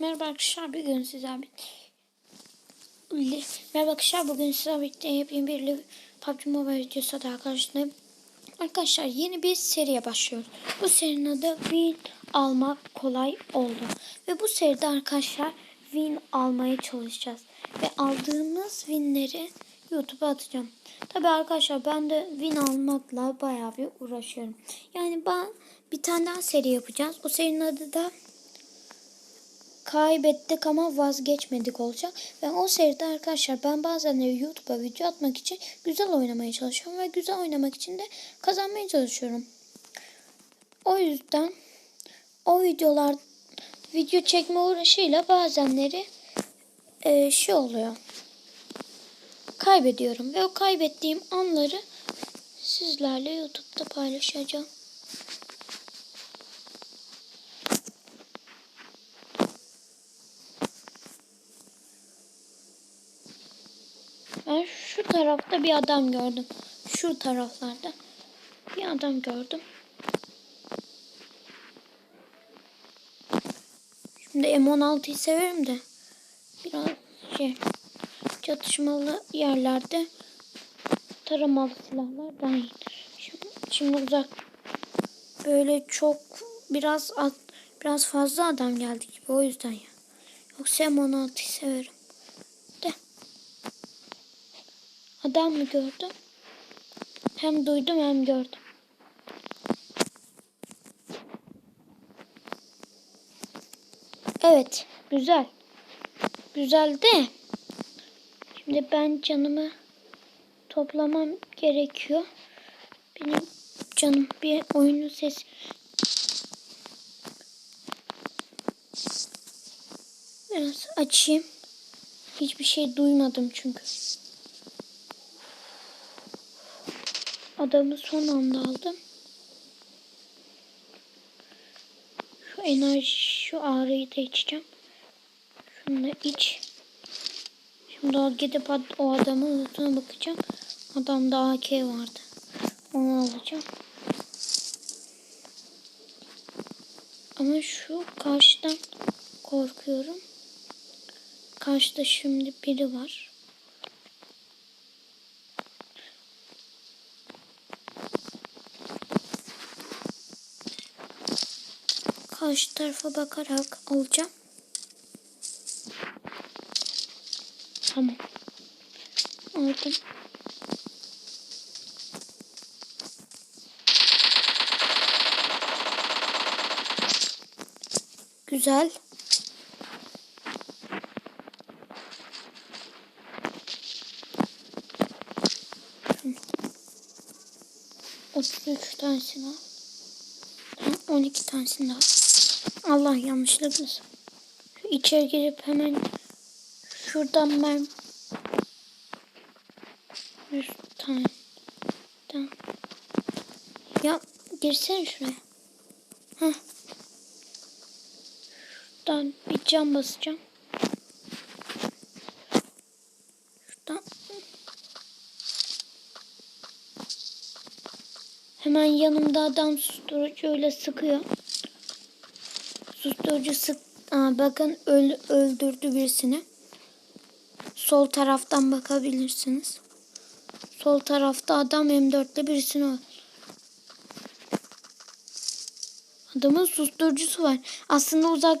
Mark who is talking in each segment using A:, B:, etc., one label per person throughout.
A: Merhaba arkadaşlar bugün sizlerle Merhaba arkadaşlar bugün sizlerle birlikte yepyeni bir PUBG Mobile videosu da arkadaşlar. Arkadaşlar yeni bir seriye başlıyoruz. Bu serinin adı Win almak kolay oldu. Ve bu seride arkadaşlar win almaya çalışacağız. Ve aldığımız winleri YouTube'a atacağım. Tabi arkadaşlar ben de win almakla bayağı bir uğraşıyorum. Yani ben bir tane daha seri yapacağız. O serinin adı da kaybettik ama vazgeçmedik olacak. Ve o seride arkadaşlar ben bazen YouTube'a video atmak için güzel oynamaya çalışıyorum. Ve güzel oynamak için de kazanmaya çalışıyorum. O yüzden o videolar video çekme uğraşıyla bazenleri e, şey oluyor. Kaybediyorum. Ve o kaybettiğim anları sizlerle YouTube'da paylaşacağım. Ben şu tarafta bir adam gördüm. Şu taraflarda bir adam gördüm. Şimdi M16'yı severim de biraz şey çatışmalı yerlerde taramalı silahlar daha iyi. Şimdi, şimdi uzak böyle çok biraz az, biraz fazla adam geldi gibi o yüzden ya. Yoksa M16'yı severim. Adam mı gördüm? Hem duydum hem gördüm. Evet, güzel. Güzel de. Şimdi ben canımı toplamam gerekiyor. Benim canım bir oyunun sesi. Biraz açayım. Hiçbir şey duymadım çünkü. Adamı son anda aldım. Şu enerji, şu ağrıyı da içeceğim. Şunu da iç. Şimdi gidip o adamın lootuna bakacağım. Adamda AK vardı. Onu alacağım. Ama şu karşıdan korkuyorum. Karşıda şimdi biri var. Karşı tarafa bakarak alacağım. Tamam. Aldım. Güzel. Otuz üç tanesini al. 12 tanesini daha. Allah yanlışlıkla. Şu girip hemen şuradan ben bir tane. Tamam. Ya girsene şuraya. Heh. Şuradan bir cam basacağım. Şuradan. Hemen yanımda adam susturucu öyle sıkıyor. Susturucu sık. Aa, bakın öl, öldürdü birisini. Sol taraftan bakabilirsiniz. Sol tarafta adam M4'le birisini öldürdü. Adamın susturucusu var. Aslında uzak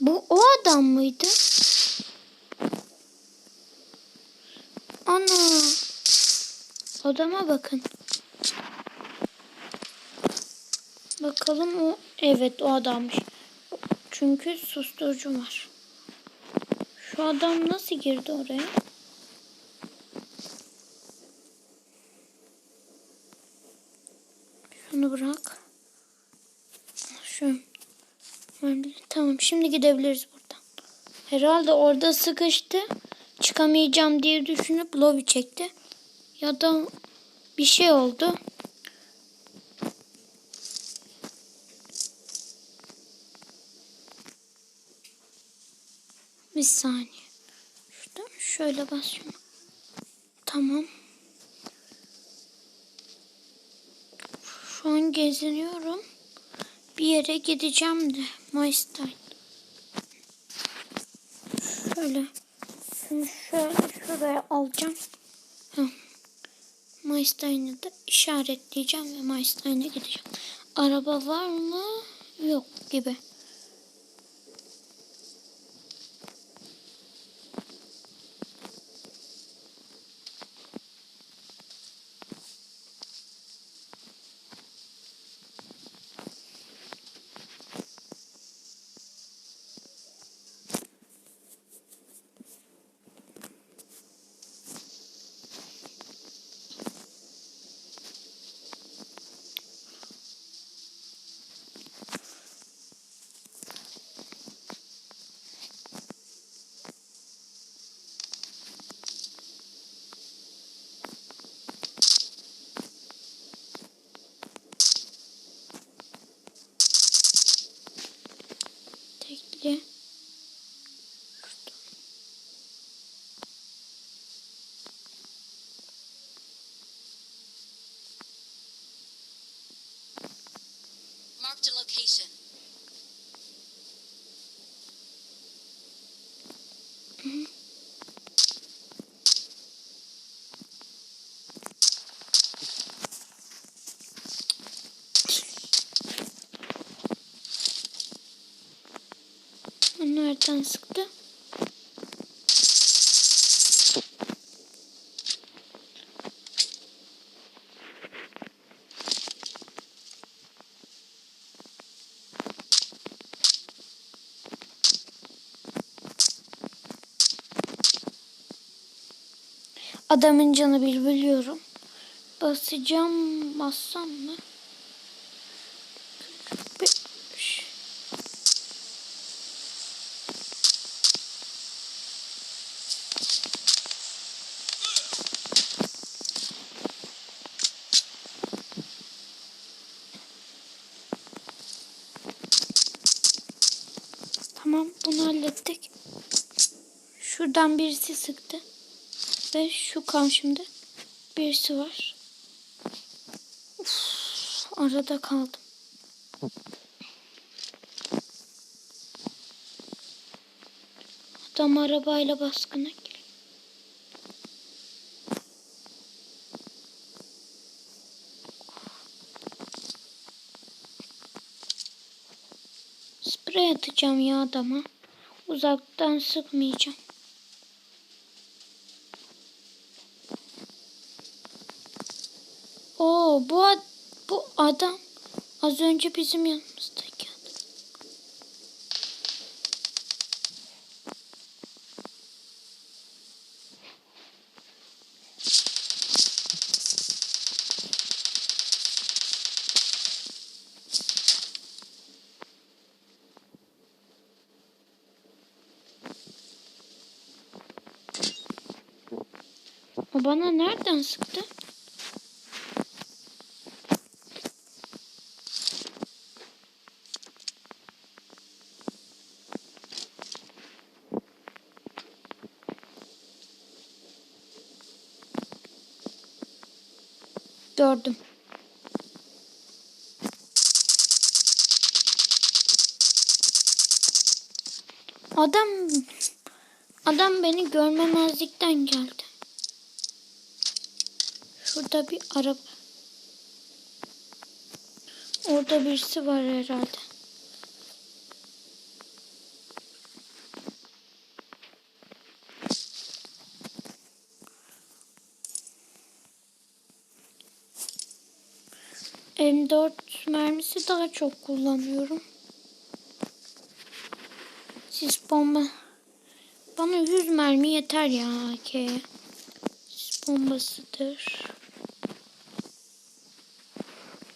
A: Bu o adam mıydı? Ana. Adama bakın. Bakalım o. Evet o adammış. Çünkü susturucu var. Şu adam nasıl girdi oraya? Şunu bırak. Şu. Tamam şimdi gidebiliriz buradan. Herhalde orada sıkıştı. Çıkamayacağım diye düşünüp lobi çekti. Ya da bir şey oldu. Bir saniye. Şuradan şöyle basıyorum. Tamam. Şu an geziniyorum. Bir yere gideceğim de. Mayıs'tayım. Şöyle. Şunu şöyle şuraya alacağım. Heh. Mayıs'tayını da işaretleyeceğim ve Mayıs'tayına gideceğim. Araba var mı? Yok gibi. Nereden sıktı? Adamın canı bir biliyorum. Basacağım, bassam mı? Şuradan birisi sıktı. Ve şu karşımda birisi var. Uf, arada kaldım. Adam arabayla baskına geliyor. Sprey atacağım ya adama. Uzaktan sıkmayacağım. Oo bu bu adam az önce bizim yanımızdaki adam. O bana nereden sıktı? Gördüm. Adam adam beni görmemezlikten geldi. Şurada bir araba. Orada birisi var herhalde. M4 mermisi daha çok kullanıyorum. Sis bomba. Bana 100 mermi yeter ya AK'ye. Sis bombasıdır.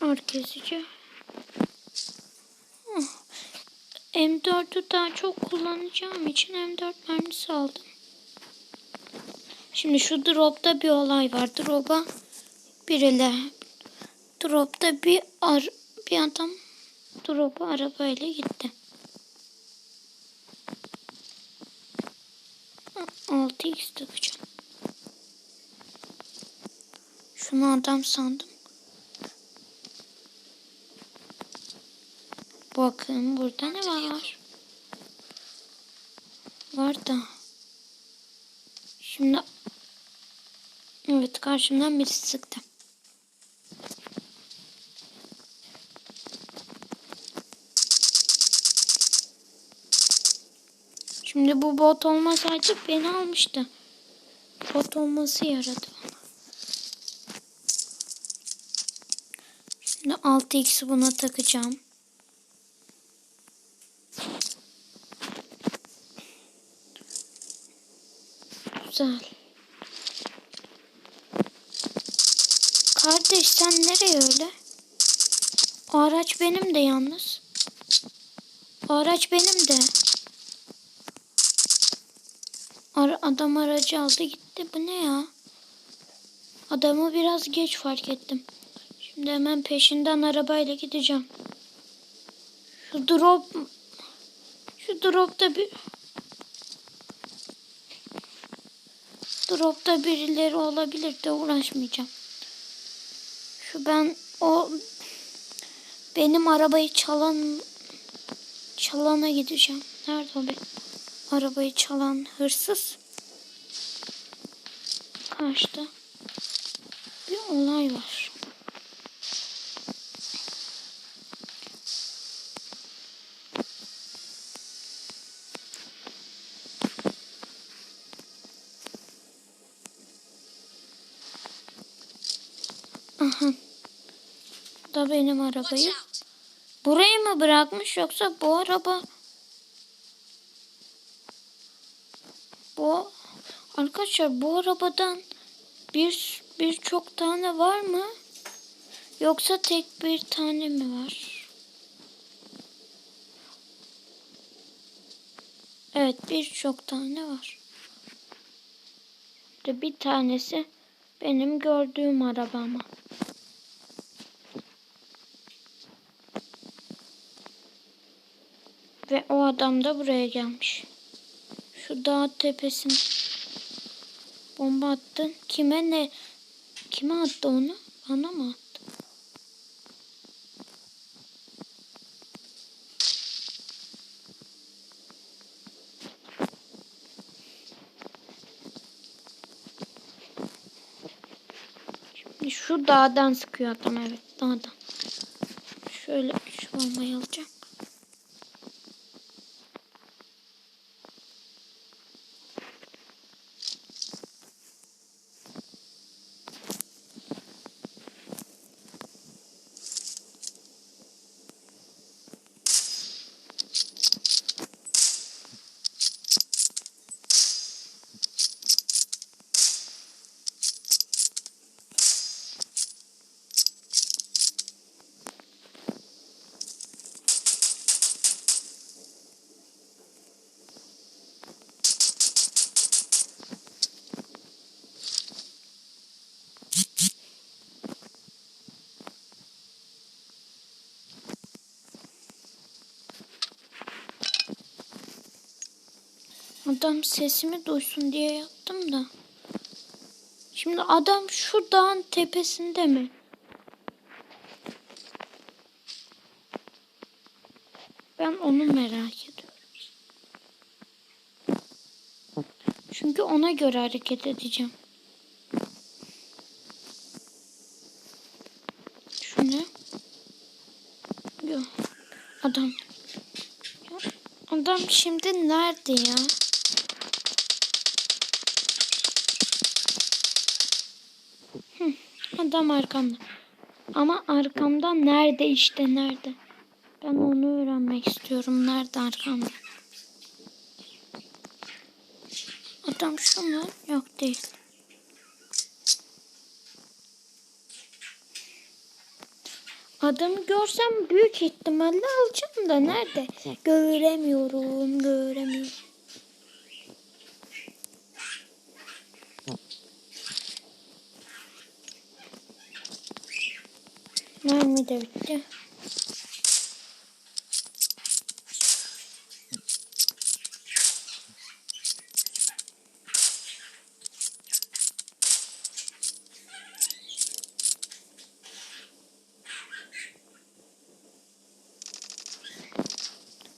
A: Arkesici. Oh. M4'ü daha çok kullanacağım için M4 mermisi aldım. Şimdi şu dropta bir olay var. Drop'a bir ele Drop'ta bir ar bir adam drop'a arabayla gitti. 6x takacağım. Şunu adam sandım. Bakın burada ne var? Var da. Şimdi Evet karşımdan birisi sıktı. Şimdi bu bot olmasaydı beni almıştı. Bot olması yaradı. Şimdi 6x'i buna takacağım. Güzel. Kardeş sen nereye öyle? O araç benim de yalnız. O araç benim de. Ara- adam aracı aldı gitti. Bu ne ya? Adamı biraz geç fark ettim. Şimdi hemen peşinden arabayla gideceğim. Şu drop şu dropta bir dropta birileri olabilir de uğraşmayacağım. Şu ben o benim arabayı çalan çalana gideceğim. Nerede o be? Arabayı çalan hırsız. Karşıda bir olay var. Aha. Da benim arabayı.
B: out.
A: Burayı mı bırakmış yoksa bu araba bu arkadaşlar bu arabadan bir birçok tane var mı? Yoksa tek bir tane mi var? Evet birçok tane var. İşte bir tanesi benim gördüğüm arabama. Ve o adam da buraya gelmiş. Şu dağ tepesine bomba attın. Kime ne? Kime attı onu? Bana mı attı? Şimdi şu dağdan sıkıyor adam evet dağdan. Şöyle şu bombayı alacağım. Adam sesimi duysun diye yaptım da. Şimdi adam şu dağın tepesinde mi? Ben onu merak ediyorum. Çünkü ona göre hareket edeceğim. Şu ne? Yok. Adam. Adam şimdi nerede ya? Adam arkamda. Ama arkamda nerede işte nerede? Ben onu öğrenmek istiyorum. Nerede arkamda? Adam şu mu? Yok değil. Adamı görsem büyük ihtimalle alacağım da nerede? Göremiyorum, göremiyorum. Mermi de bitti.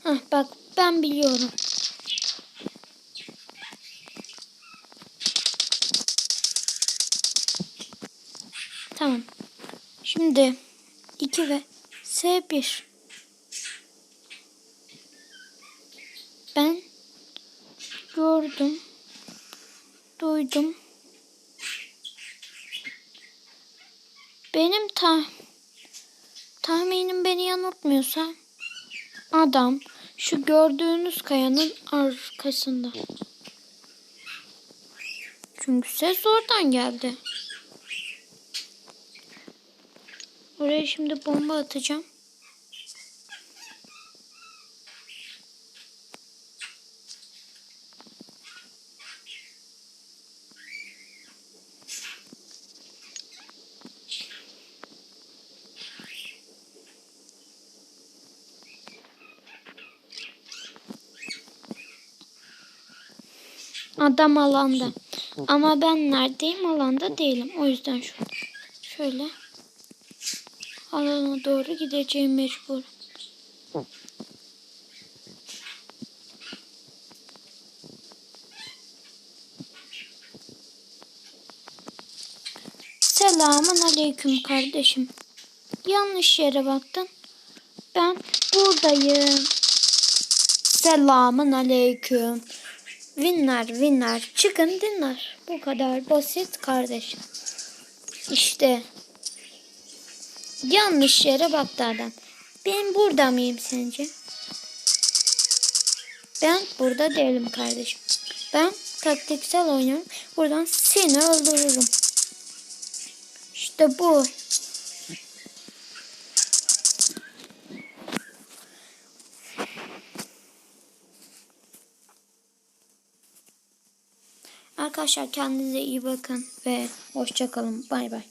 A: Hah bak ben biliyorum. Tamam. Şimdi 2 ve S1. Ben gördüm. Duydum. Benim ta tahminim beni yanıltmıyorsa adam şu gördüğünüz kayanın arkasında. Çünkü ses oradan geldi. Oraya şimdi bomba atacağım. Adam alanda. Ama ben neredeyim? Alanda değilim. O yüzden şu şöyle alana doğru gideceğim mecbur. Selamun aleyküm kardeşim. Yanlış yere baktın. Ben buradayım. Selamun aleyküm. Winner winner çıkın dinler. Bu kadar basit kardeşim. İşte yanlış yere baktı adam. Ben burada mıyım sence? Ben burada değilim kardeşim. Ben taktiksel oynuyorum. Buradan seni öldürürüm. İşte bu. Arkadaşlar kendinize iyi bakın ve hoşça kalın. Bay bay.